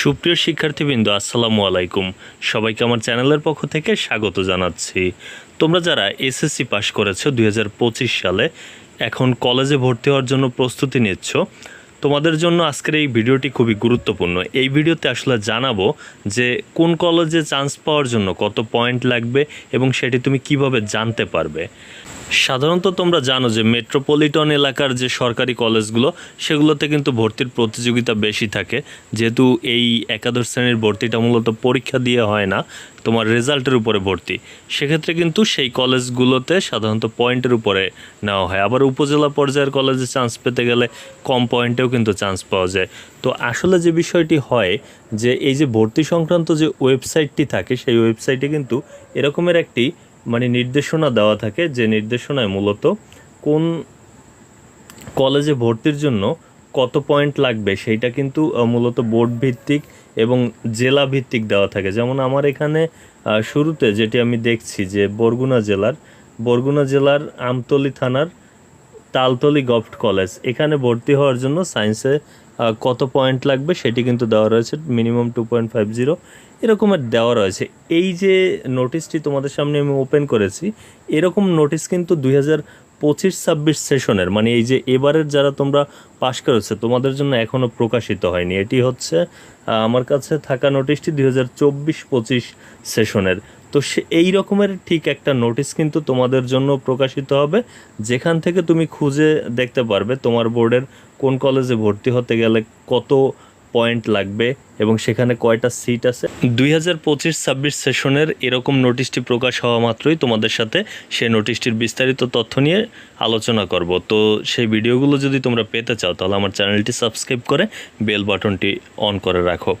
সুপ্রিয় শিক্ষার্থীবৃন্দ, আসসালামু আলাইকুম। সবাইকে আমার চ্যানেলের পক্ষ থেকে স্বাগত জানাচ্ছি। তোমরা যারা এসএসসি পাশ করেছ দুই হাজার পঁচিশ সালে, এখন কলেজে ভর্তি হওয়ার জন্য প্রস্তুতি নিচ্ছ তোমাদের জন্য আজকের এই ভিডিওটি খুবই গুরুত্বপূর্ণ। এই ভিডিওতে আসলে জানাব যে কোন কলেজে চান্স পাওয়ার জন্য কত পয়েন্ট লাগবে এবং সেটি তুমি কীভাবে জানতে পারবে। সাধারণত তোমরা জানো যে মেট্রোপলিটন এলাকার যে সরকারি কলেজগুলো সেগুলোতে কিন্তু ভর্তির প্রতিযোগিতা বেশি থাকে। যেহেতু এই একাদশ শ্রেণির ভর্তিটা মূলত পরীক্ষা দিয়ে হয় না তোমার রেজাল্টের উপরে ভর্তি। সেক্ষেত্রে কিন্তু সেই কলেজগুলোতে সাধারণত পয়েন্টের উপরে নেওয়া হয়। আবার উপজেলা পর্যায়ের কলেজে চান্স পেতে গেলে কম পয়েন্টেও কিন্তু চান্স পাওয়া যায়। তো আসলে যে বিষয়টি হয় যে এই যে ভর্তি সংক্রান্ত যে ওয়েবসাইটটি থাকে, সেই ওয়েবসাইটে কিন্তু এরকমের একটি মানে নির্দেশনা দেওয়া থাকে, যে নির্দেশনায় মূলত কোন কলেজে ভর্তির জন্য কত পয়েন্ট লাগবে সেইটা কিন্তু মূলত বোর্ড ভিত্তিক এবং জেলা ভিত্তিক দেওয়া থাকে। যেমন আমার এখানে শুরুতে যেটি আমি দেখছি যে বরগুনা জেলার বরগুনা জেলার আমতলি থানার তালতলি গভট কলেজ। এখানে ভর্তি হওয়ার জন্য সায়েন্সে কত পয়েন্ট লাগবে সেটি কিন্তু দেওয়া রয়েছে minimum two point five zero এরকমের দেওয়া রয়েছে। এই যে নোটিশটি তোমাদের সামনে আমি ওপেন করেছি, এরকম নোটিশ কিন্তু দুই হাজার পঁচিশ ছাব্বিশ সেশনের মানে এই যে এবারের যারা তোমরা পাশ করেছে, তোমাদের জন্য এখনও প্রকাশিত হয়নি। এটি হচ্ছে আমার কাছে থাকা নোটিশটি দুই হাজার চব্বিশ পঁচিশ সেশনের। তো সে এই রকমের ঠিক একটা নোটিশ কিন্তু তোমাদের জন্য প্রকাশিত হবে, যেখান থেকে তুমি খুঁজে দেখতে পারবে তোমার বোর্ডের কোন কলেজে ভর্তি হতে গেলে কত পয়েন্ট লাগবে এবং সেখানে কয়টা সিট আছে? দুই হাজার পঁচিশ ছাব্বিশ সেশনের এরকম নোটিশটি প্রকাশ হওয়া মাত্রই তোমাদের সাথে সেই নোটিশটির বিস্তারিত তথ্য নিয়ে আলোচনা করব। তো সেই ভিডিওগুলো যদি তোমরা পেতে চাও, তাহলে আমার চ্যানেলটি সাবস্ক্রাইব করে বেল বাটনটি অন করে রাখো।